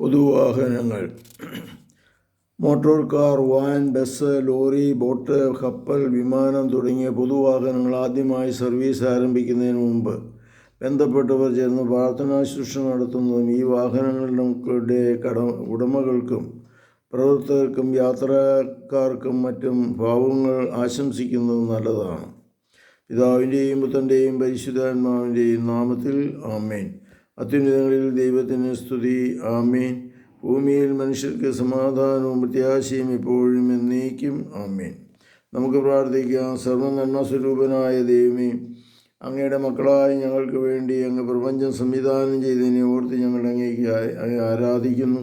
പൊതുവാഹനങ്ങൾ. Motor car van bus lorry boat കപ്പൽ വിമാനം തുടങ്ങിയ പൊതുവാഹനങ്ങൾ ആദ്യമായി സർവീസ് ആരംഭിക്കുന്നതിന് മുമ്പ് ബന്ധപ്പെട്ടവർ ചേർന്ന് പ്രാർത്ഥനാ ശുശ്രൂഷ നടത്തുന്നതും ഈ വാഹനങ്ങളുടെ കട ഉടമകൾക്കും പ്രവർത്തകർക്കും യാത്രക്കാർക്കും മറ്റും ഭാവങ്ങൾ ആശംസിക്കുന്നതും നല്ലതാണ്. പിതാവിന്റെയും പുത്തന്റെയും പരിശുദ്ധാത്മാവിന്റെയും നാമത്തിൽ ആമേൻ. അത്യുന്നതങ്ങളിൽ ദൈവത്തിന് സ്തുതി. ആമീൻ. ഭൂമിയിൽ മനുഷ്യർക്ക് സമാധാനവും പ്രത്യാശയും എപ്പോഴും എന്നേക്കും. ആമീൻ. നമുക്ക് പ്രാർത്ഥിക്കാം. സർവനന്മ സ്വരൂപനായ ദൈവമേ അങ്ങയുടെ മക്കളായി ഞങ്ങൾക്ക് വേണ്ടി അങ്ങ് പ്രപഞ്ചം സംവിധാനം ചെയ്തതിനെ ഓർത്ത് ഞങ്ങൾ അങ്ങേക്ക് ആരാധിക്കുന്നു.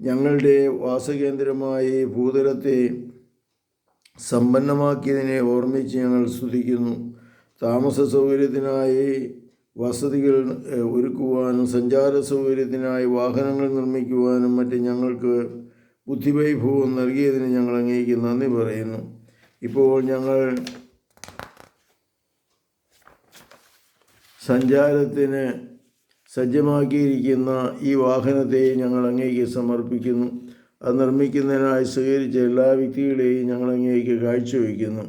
ഞങ്ങളുടെ വാസകേന്ദ്രമായി ഭൂതലത്തെ സമ്പന്നമാക്കിയതിനെ ഓർമ്മിച്ച് ഞങ്ങൾ സ്തുതിക്കുന്നു. താമസ സൗകര്യത്തിനായി വസതികൾ ഒരുക്കുവാനും സഞ്ചാര സൗകര്യത്തിനായി വാഹനങ്ങൾ നിർമ്മിക്കുവാനും മറ്റ് ഞങ്ങൾക്ക് ബുദ്ധിവൈഭവം നൽകിയതിന് ഞങ്ങൾ അങ്ങേക്ക് നന്ദി പറയുന്നു. ഇപ്പോൾ ഞങ്ങൾ സഞ്ചാരത്തിന് സജ്ജമാക്കിയിരിക്കുന്ന ഈ വാഹനത്തെ ഞങ്ങൾ അങ്ങേക്ക് സമർപ്പിക്കുന്നു. അത് നിർമ്മിക്കുന്നതിനായി സ്വീകരിച്ച എല്ലാ വ്യക്തികളെയും ഞങ്ങൾ അങ്ങേക്ക് കാഴ്ചവെക്കുന്നു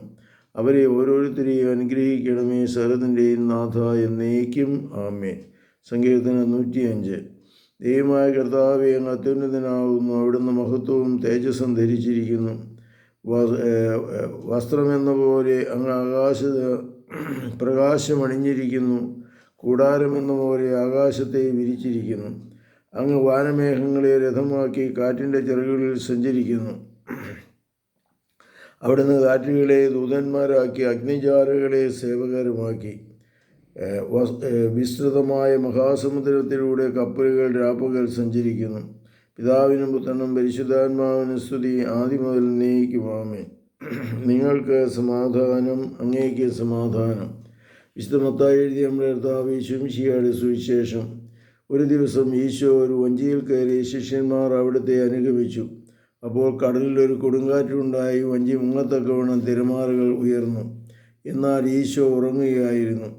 അവരെ ഓരോരുത്തരെയും അനുഗ്രഹിക്കണമേ സകലത്തിന്റെയും നാഥ എന്നേക്കും ആമേ സങ്കീർത്തനം നൂറ്റിയഞ്ച്. ദൈവമായ കർത്താവെ അങ്ങ് അത്യുന്നതനാകുന്നു അവിടുന്ന് മഹത്വവും തേജസ്സും ധരിച്ചിരിക്കുന്നു. വസ്ത്രമെന്ന പോലെ അങ്ങ് ആകാശ പ്രകാശമണിഞ്ഞിരിക്കുന്നു കൂടാരമെന്ന പോലെ ആകാശത്തെ വിരിച്ചിരിക്കുന്നു. അങ്ങ് വാനമേഘങ്ങളെ രഥമാക്കി കാറ്റിന്റെ ചിറകുകളിൽ സഞ്ചരിക്കുന്നു. അവിടുന്ന് കാറ്റുകളെ ദൂതന്മാരാക്കി അഗ്നിജാരകളെ സേവകരുമാക്കി. വിസ്തൃതമായ മഹാസമുദ്രത്തിലൂടെ കപ്പലുകൾ രാപ്പകൽ സഞ്ചരിക്കുന്നു. പിതാവിനും പുത്രനും പരിശുദ്ധാത്മാവിനും സ്തുതി ആദ്യം മുതൽ നീക്കുമാമേ നിങ്ങൾക്ക് സമാധാനം അങ്ങേക്ക് സമാധാനം. വിശുദ്ധമത്തായി എഴുതിയ നമ്മുടെ കർത്താവ് ശംശിയുടെ സുവിശേഷം. ഒരു ദിവസം ഈശോ ഒരു വഞ്ചിയിൽ കയറി ശിഷ്യന്മാർ അവിടുത്തെ അനുഗമിച്ചു. അപ്പോൾ കടലിൽ ഒരു കൊടുങ്കാറ്റുണ്ടായി വഞ്ചി മുങ്ങത്തക്കവണ്ണം തിരമാലകൾ ഉയർന്നു. എന്നാൽ ഈശോ ഉറങ്ങുകയായിരുന്നു.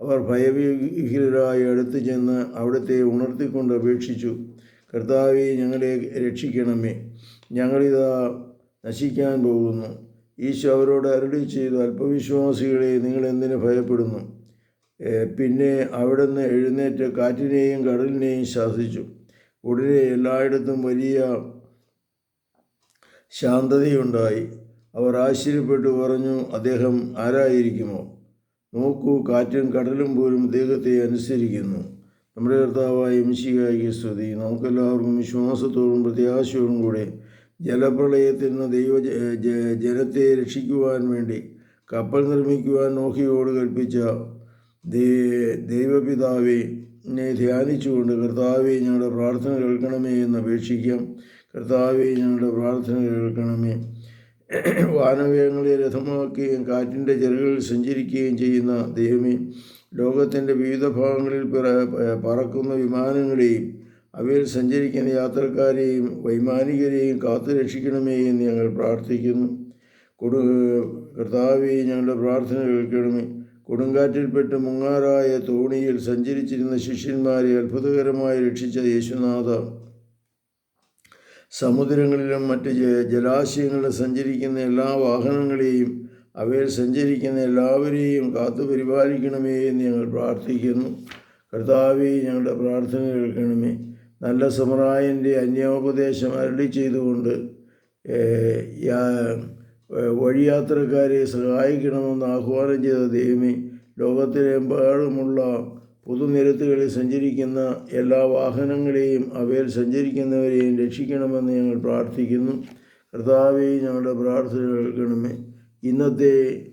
അവർ ഭയവിഹിതരായി അടുത്ത് ചെന്ന് അവിടുത്തെ ഉണർത്തിക്കൊണ്ട് അപേക്ഷിച്ചു കർത്താവെ ഞങ്ങളെ രക്ഷിക്കണമേ. ഞങ്ങളിതാ നശിക്കാൻ പോകുന്നു. ഈശോ അവരോട് അരുളി ചെയ്തു അല്പവിശ്വാസികളെ നിങ്ങൾ എന്തിനു ഭയപ്പെടുന്നു? പിന്നെ അവിടുന്ന് എഴുന്നേറ്റ് കാറ്റിനെയും കടലിനെയും ശാസിച്ചു. ഉടനെ എല്ലായിടത്തും വലിയ ശാന്തതയുണ്ടായി. അവർ ആശ്ചര്യപ്പെട്ടു പറഞ്ഞു അദ്ദേഹം ആരായിരിക്കുമോ? നോക്കൂ കാറ്റും കടലും പോലും അദ്ദേഹത്തെ അനുസരിക്കുന്നു. നമ്മുടെ കർത്താവായ മിശികായിക സ്തുതി. നമുക്കെല്ലാവർക്കും വിശ്വാസത്തോടും പ്രത്യാശയോടും കൂടെ ജലപ്രളയത്തിൽ നിന്ന് ദൈവ ജനത്തെ രക്ഷിക്കുവാൻ വേണ്ടി കപ്പൽ നിർമ്മിക്കുവാൻ നോഹിയോട് കൽപ്പിച്ച ദൈവപിതാവെ എന്നെ ധ്യാനിച്ചുകൊണ്ട് കർത്താവെ ഞങ്ങളുടെ പ്രാർത്ഥന കേൾക്കണമേ എന്ന് അപേക്ഷിക്കാം. കർത്താവെ ഞങ്ങളുടെ പ്രാർത്ഥന കേൾക്കണമേ. വാനവ്യങ്ങളെ രഥമാക്കുകയും കാറ്റിന്റെ ചിറകളിൽ സഞ്ചരിക്കുകയും ചെയ്യുന്ന ദൈവമേ ലോകത്തിന്റെ വിവിധ ഭാഗങ്ങളിൽ പിറ- പറക്കുന്ന വിമാനങ്ങളെയും അവയിൽ സഞ്ചരിക്കുന്ന യാത്രക്കാരെയും വൈമാനികരെയും കാത്തു രക്ഷിക്കണമേ എന്ന് ഞങ്ങൾ പ്രാർത്ഥിക്കുന്നു. കൊടു കർത്താവെ ഞങ്ങളുടെ പ്രാർത്ഥന കേൾക്കണമേ. കൊടുങ്കാറ്റിൽപ്പെട്ട് മുങ്ങാറായ തോണിയിൽ സഞ്ചരിച്ചിരുന്ന ശിഷ്യന്മാരെ അത്ഭുതകരമായി രക്ഷിച്ച യേശുനാഥ സമുദ്രങ്ങളിലും മറ്റ് ജലാശയങ്ങളിലും സഞ്ചരിക്കുന്ന എല്ലാ വാഹനങ്ങളെയും അവയിൽ സഞ്ചരിക്കുന്ന എല്ലാവരെയും കാത്തു പരിപാലിക്കണമേ എന്ന് ഞങ്ങൾ പ്രാർത്ഥിക്കുന്നു. കർത്താവെ ഞങ്ങളുടെ പ്രാർത്ഥന കേൾക്കണമേ. നല്ല സമറായന്റെ അന്യോപദേശം അരളി ചെയ്തുകൊണ്ട് വഴിയാത്രക്കാരെ സഹായിക്കണമെന്ന് ആഹ്വാനം ചെയ്ത ദൈവമേ ലോകത്തിലെമ്പാടുമുള്ള പൊതുനിരത്തുകളിൽ സഞ്ചരിക്കുന്ന എല്ലാ വാഹനങ്ങളെയും അവയിൽ സഞ്ചരിക്കുന്നവരെയും രക്ഷിക്കണമെന്ന് ഞങ്ങൾ പ്രാർത്ഥിക്കുന്നു. കർത്താവേ ഞങ്ങളുടെ പ്രാർത്ഥന കേൾക്കണമേ. ഇന്നത്തെ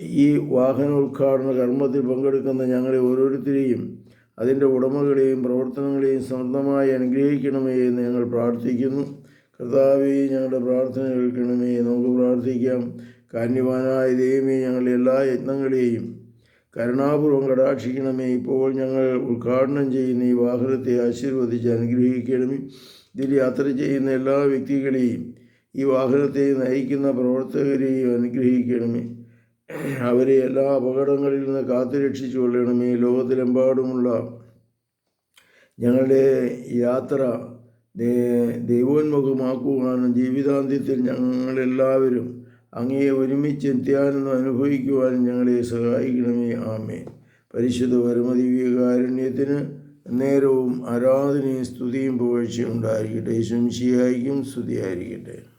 ഈ വാഹന ഉദ്ഘാടന കർമ്മത്തിൽ പങ്കെടുക്കുന്ന ഞങ്ങളെ ഓരോരുത്തരെയും അതിന്റെ ഉടമകളെയും പ്രവർത്തനങ്ങളെയും സമൃദ്ധമായി അനുഗ്രഹിക്കണമേ എന്ന് ഞങ്ങൾ പ്രാർത്ഥിക്കുന്നു. കർത്താവേ ഞങ്ങളുടെ പ്രാർത്ഥന കേൾക്കണമേ. നമുക്ക് പ്രാർത്ഥിക്കാം. കാന്യവാനായ ദൈവമേ ഞങ്ങളുടെ എല്ലാ യത്നങ്ങളെയും കരുണാപൂർവം കടാക്ഷിക്കണമേ. ഇപ്പോൾ ഞങ്ങൾ ഉദ്ഘാടനം ചെയ്യുന്ന ഈ വാഹനത്തെ ആശീർവദിച്ച് അനുഗ്രഹിക്കണമേ. ഇതിൽ യാത്ര ചെയ്യുന്ന എല്ലാ വ്യക്തികളെയും ഈ വാഹനത്തെ നയിക്കുന്ന പ്രവർത്തകരെയും അനുഗ്രഹിക്കണമേ. അവരെ എല്ലാ അപകടങ്ങളിൽ നിന്ന് കാത്തുരക്ഷിച്ചു കൊള്ളണമേ. ലോകത്തിലെമ്പാടുമുള്ള ഞങ്ങളുടെ യാത്ര ദൈവോന്മുഖമാക്കുവാനും ജീവിതാന്ത്യത്തിൽ ഞങ്ങളെല്ലാവരും അങ്ങയെ ഒരുമിച്ച് നിത്യാനന്ദം അനുഭവിക്കുവാൻ ഞങ്ങളെ സഹായിക്കണമേ. ആമേ പരിശുദ്ധ പരമദിവ്യകാരുണ്യത്തിന് നേരവും ആരാധനയും സ്തുതിയും പുകഴ്ചയും ഉണ്ടായിരിക്കട്ടെ. ശംശിയായിരിക്കും സ്തുതിയായിരിക്കട്ടെ.